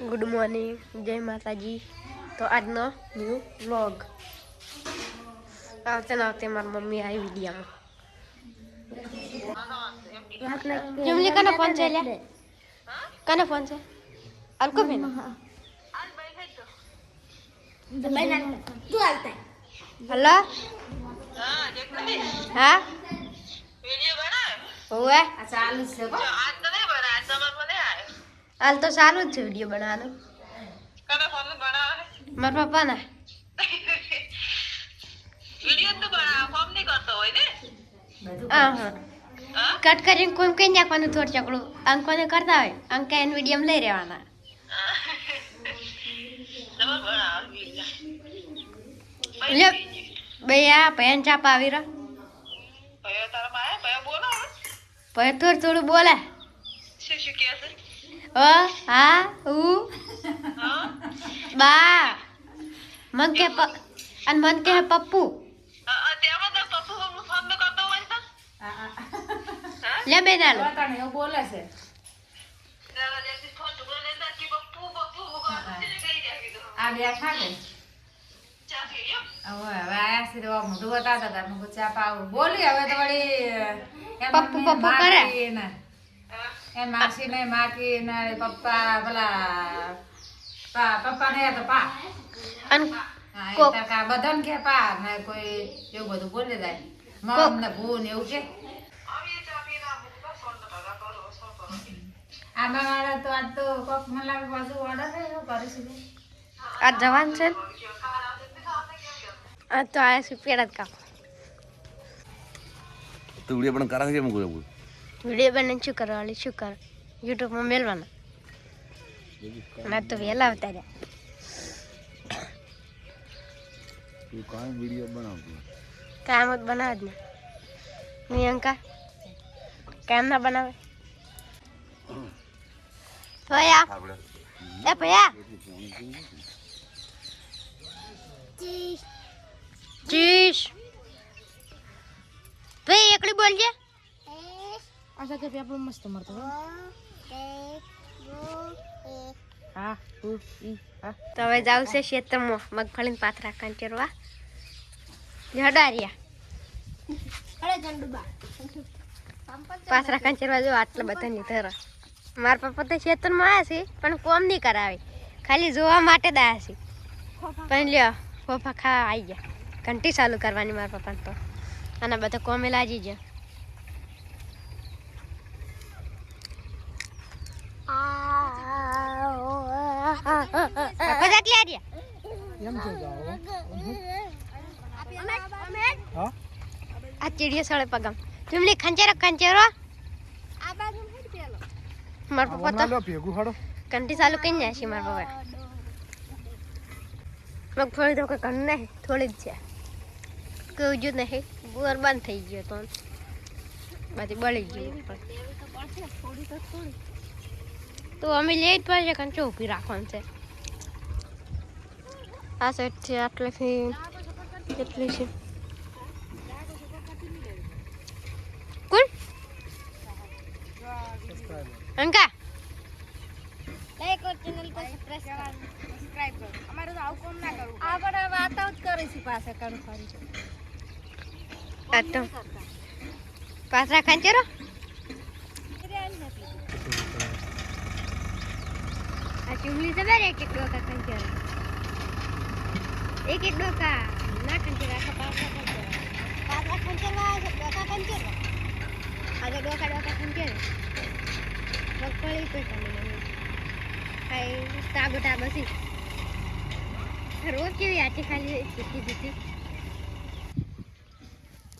Good morning જય માતાજી તો આજનો ન્યૂ વ્લોગ આવતે ને આવતે મારી મમ્મી આવી વિડીયામાં જમલી કને ફોન છે લે કને ફોન છે અલકો બેન હલો હા ઓવે ચાલુ છે કો હાલ તો સારું જ છે વીડિયો બનાવવાનું. મારા પપ્પાના. કટ કરીને કોઈ કઈ નાખવાનું થોડું ચકડું? અંકોને કરતા હોય? અંક એને વિડીયમ લઈ રહેવાના. લ્યો. ભૈયા ભૈયાને ચાપ આવી રહ્યા. ભૈયા થોડું થોડું બોલે. ઓ હા ઉ બા. મન કે પ અને મન કે પપ્પુ. લે બેન આલો બોલે છે. આ બેઠા ને હવે હવે આયા છે તો મોઢું બતાવતા હતા મેં કીધું ચા પાવું. બોલી હવે તો વળી પપ્પુ પપ્પુ કરે. માસી ને એમ માસી ને માકી ને પપ્પા ભલા પા પપ્પા ને તો પા. કોક. કા બધાને કે પા ને કોઈ એવું બધું બોલે જાય. મમ ને ભૂ ને એવું કે. આમાં વાળા તો આજ તો કોક મને લાગે ઓર્ડર છે એવું કરી છે આ જવાન છે ને? આ તો આ છે પેડા જ તુડી પણ કરા છે મૂકું વીડિયો બને શું કરવાનું? શું કર? યુટ્યુબમાં મેળવાના આ તો વહેલા આવતા રહ્યા. તું કાંઈ વીડિયો બનાવતી કામ જ બનાવે જ ને. પ્રિયંકા કામ ના બનાવે? ભયા. એ ભયા. કે પેપર મસ્ત મળતો હા તો હવે જાવ છે ખેતરમાં મગફળીને પાથરા કાંચરવા જડારિયા પાથરા કાંચરવા જો આટલા બધા ની ધરો. મારા પપ્પા તો ખેતરમાં આવ્યા છે પણ કોમ નહીં કરાવે. ખાલી જોવા માટે જ આવ્યા છે. પણ લ્યો ફોફા ખા આવી ગયા. ઘંટી ચાલુ કરવાની મારા પપ્પાને તો. અને બધા કોમે લાગી ગયા. આ ચીડિયા સળે પગમ. ચુમલી ખંચેરો ખંચેરો. મારા પપ્પા તો ભેગું હાડો કંટી ચાલુ કઈ જાય છે મારા પપ્પા મગફળી તો કોઈ ઘણ નહીં થોડી જ છે. કહું જ નહીં. બોર બંધ થઈ ગયો તો બળી મગફળી. તો અમે લઈ જ પડશે કંચો ઊભી રાખવાનું છે. આ સાઈડથી આટલેથી કેટલી છે. કોણ? અંકા? લાઈક ઓર ચેનલ को સબસ્ક્રાઇબ કરો. અમારે તો આવું કોમ ના કરવું આપણે વાતો જ કરી છે પાસે કરું ફરી આ તો. પાછરા ખાંચેરો ચુમલી છે એક એક ડોકા કંચર એક એક ડોકા. ના કંચર આખા પાછરા ખાંચેરો કંચર ખાંચેરવા છે ડોકા કંચર આજે તો ડોકા ડોકા કંચર મગફળી કોઈ તમે ખાઈ તાબો તાબસી રોજ કેવી આટી ખાલી છૂટી જીતી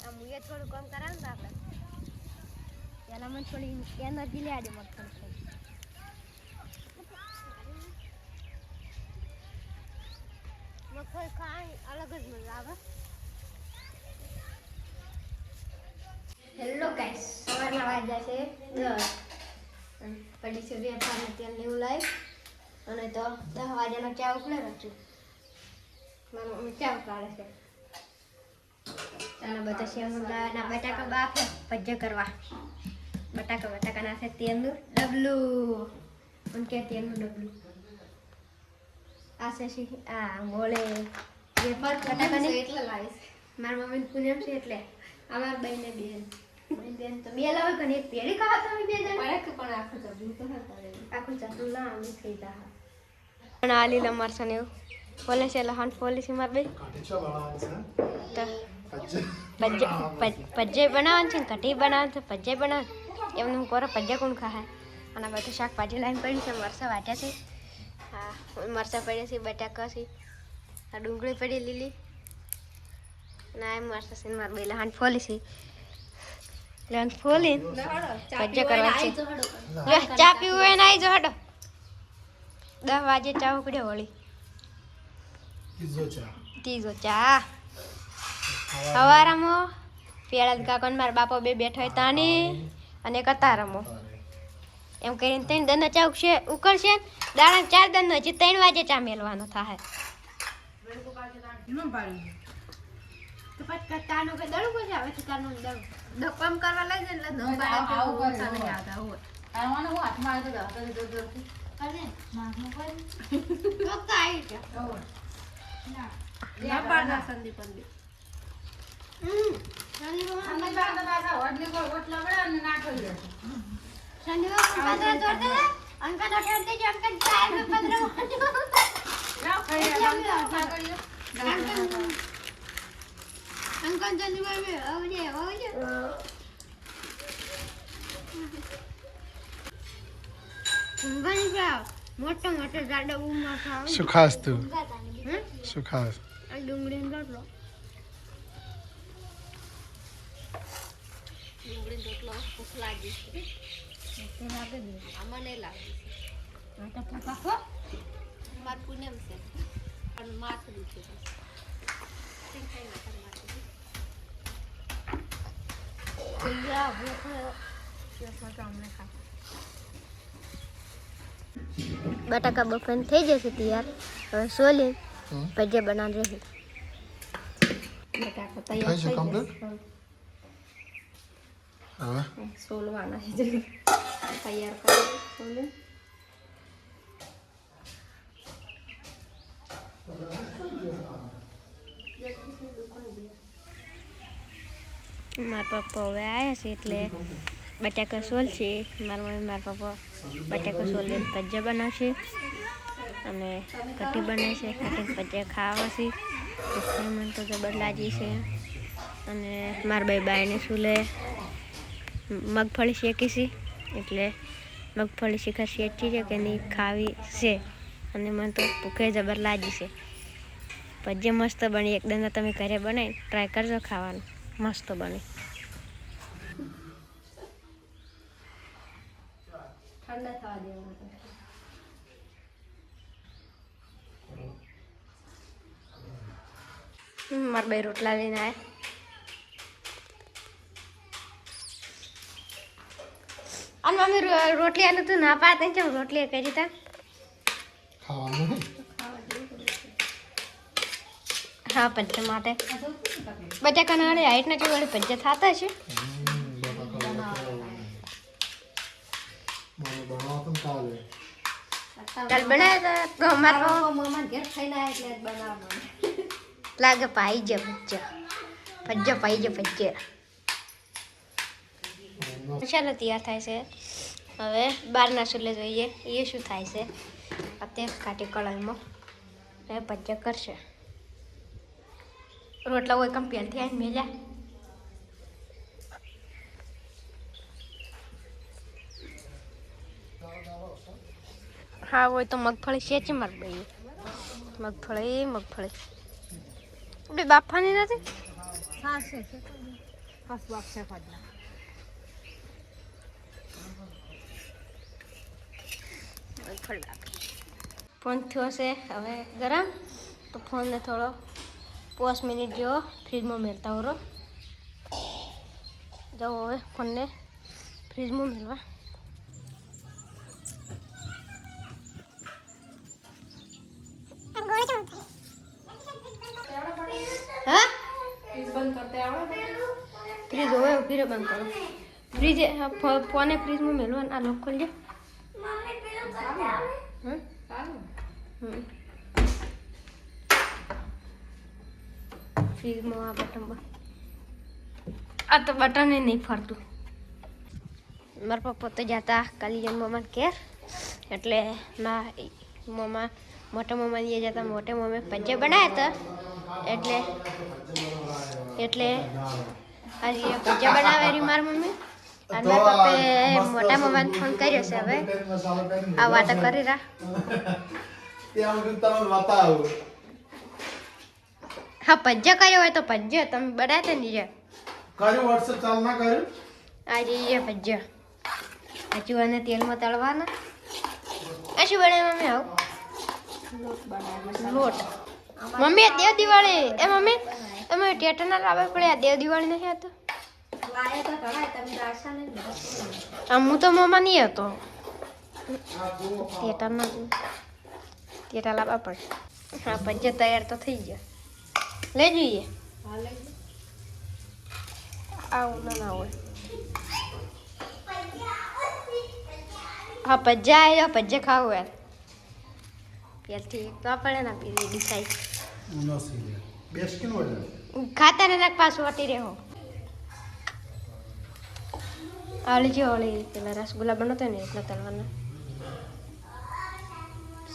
આ મુએ થોડું કામ કરાવે ને આપણે. પેલા મને થોડી એનર્જી લે આડે મગફળી મગફળી ખાવાની અલગ જ મજા આવે. હેલો ગાઈસ સવારના વાગ્યા છે. પડી છે પાણી તેલ એવું લાવી અને તો દસ વાગ્યાનો ચા ઉકળે છું મારી મમ્મી ચા ઉકાળે છે. ચાલો બધા શેમુંડાના બટાકા બાફે ભજ્જા કરવા. બટાકા બટાકા નાખે તેલનું ડબલું. એમ તેલનું ડબલું? આ શશી આ મોળે જે બટાકાની એટલે લાવીશ મારા મમ્મી પૂનમ છે એટલે. અમાર બેન. બેન બેન તો બે લાવે પણ એક પેલી ખાવા તમે બે જણ. પડે પણ આખું ચબલું તો આખું ચાટલું ના અમે થઈ જા. પણ આ લીલા મરસન એવું. બોલે છે લહાન પોલીસી માર બે તો છે પજ્જે. પજ- બનાવવાનું છે ને કઢી બનાવવાનું છે પજ્જે બનાવવાનું એમને હું કરો પજ્જે કોણ ખાય? અને આ બધું શાકભાજી લાઈન પડ્યું છે મરસા વાટ્યા છે. મરચાં પડ્યા છે બટાકા છે આ ડુંગળી પડી લીલી. ના એમ મરચાં છે મારા બેલા હાંડ ફોલી છે. લહાન ફોલી મજા કરવા છે. ચા પીવું હોય ને આવી જો હડો. દસ વાગે ચા ઉકડે વળી. ત્રીજો ચા. સવારમાં પેલા કાકા મારા બાપા બે બેઠા હોય તાની. અને કતારમો એમ કરીને ત્રણ દંડ ચા ઉકશે ઉકળશે. ને દાડા ચાર દંડ હજી ત્રણ વાગે ચા મેળવાનો થાય. ન મોટો મોટો જાડો ખાવ તું રોટલો ડુંગળીનો રોટલો ભૂખ લાગી છે આમાં નહીં લાગી છે આ તો ભૂખા માર પૂનમ છે પણ માથું છે. ભૈયા, ભૂખ અમને બટાકા બફન થઈ જશે તૈયાર. હવે સોલી ભજીયા બનાવી રહી બટાકા થઈ જશે? હવે? સોલવાના છે. તૈયાર મારા પપ્પા હવે આવ્યા છે એટલે બટાકા સોલ છે. મારા મમ્મી, મારા પપ્પા બટાકા સોલ ભજીયા બનાવશે અને કઢી બનાવશે કઢી ભજીયા ખાવા છે. મન તો જબર લાગી છે. અને મારા ભાઈ બાઈને સુલે મગફળી શેકી છે. એટલે મગફળી શીખા એટલી છે કે નહીં ખાવી છે. અને મને તો ભૂખે જબર લાગી છે. પછી મસ્ત બની એકદમ તમે ઘરે બનાવી ટ્રાય કરજો ખાવાનું. મસ્ત બની. ઠંડા થવા દેવાના. મારા બે રોટલા લઈને આવ્યા અને મમ્મી રોટલી આલું તું ના પાડે કેમ રોટલી કરી તા? ખાવાનું? નહીં. હા પંચે માટે. બટાકાના કનાળે હાઈટ ના વળી પંચે થતા છે. કાલે બનાવ્યા હતા ઘેર એટલે બનાવવાનું લાગે પાઈ જ ભજ્જા પજ્જા પાઈ જ ભજ્જા ચાલો તૈયાર થાય છે હવે બહારના ચૂલે જોઈએ એ શું થાય છે અત્યારે કાઢી કળાઈમાં એ ભજ્જા કરશે રોટલા હોય કમ્પેરથી આવીને મેલ્યા હા હોય તો મગફળી શેચી માર દઈએ મગફળી મગફળી બે બાફાની નથી હા છે છે બસ બાપ છે બાફી ફોન થયો છે હવે ગરમ. તો ફોનને થોડો પાંચ મિનિટ જેવો ફ્રીજમાં મેળતા ઉરો જાઓ હવે ફોનને ફ્રીજમાં મેળવા ફ્રીજ હોય ફીરે બંધ કરો. ફ્રીજ ફોને ફ્રીજમાં મેળવાનું આ લોક ખોલજો. ફ્રીજમાં આ આ તો બટન નહીં ફરતું મારા પપ્પા તો જતા કાલીજન મામા કેર એટલે મા મામા મોટા મામા જે જતા મોટે મામે પંજે બનાવ્યા હતા. એટલે એટલે આજે પંજા બનાવે રહી મારી મમ્મી. અને પપ્પે મોટા મમ્માને ફોન કર્યો છે હવે. આ વાતો કરી રહ્યા ત્યાં વખત તમે બતાવો હા પજ્જા કર્યો હોય તો પજ્જા તમે બનાવતા નહીં રે કર્યું વોટ્સએપ ચાલ ના કર્યું? આ જઈએ ભજીયા હજુ અને તેલમાં તળવાના. આ શું બને મમ્મી આવું? લોટ. મમ્મી દેવ દિવાળી. એ મમ્મી તમે ટેટર ના લાવવા પડે આ દેવ દિવાળી નહીં હતો હું તો મમ્મા નહીં હતો ટેટર ના ટેટર લાવવા પડે હા ભજીયા તૈયાર તો થઈ ગયા. લઈ જોઈએ. આવું ના ના હોય. હા પજ્જા આવ્યો પજ્જા ખાવું યાર પહેલથી તો પડે ને પેલી ડિસાઈડ ખાતા ને પાછું વટી રહ્યો આળી જે ઓળી પેલા રસગુલ્લા બનાવતો ને એટલા તળવાના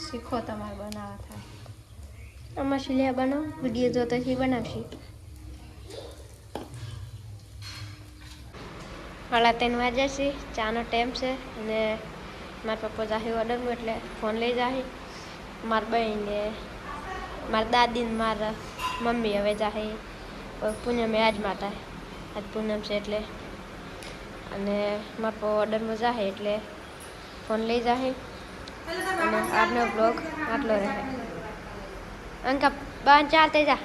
શીખો તમારે બનાવવા થાય આમાં શિલિયા બનાવ વીડિયો જોતો છે બનાવશી સાડા ત્રણ વાગ્યા છે ચાનો ટાઈમ છે અને મારા પપ્પા જાહે ઓર્ડરમાં એટલે ફોન લઈ જાહે મારા બહેન ને મારા દાદી ને મારા મમ્મી હવે જાહે પૂનમે આજ માટે આજ પૂનમ છે એટલે અને મારો ઓર્ડરમાં જાહે એટલે ફોન લઈ જાહે. અને આજનો બ્લોગ આટલો રહે. અંકા બાન ચાલતે જા.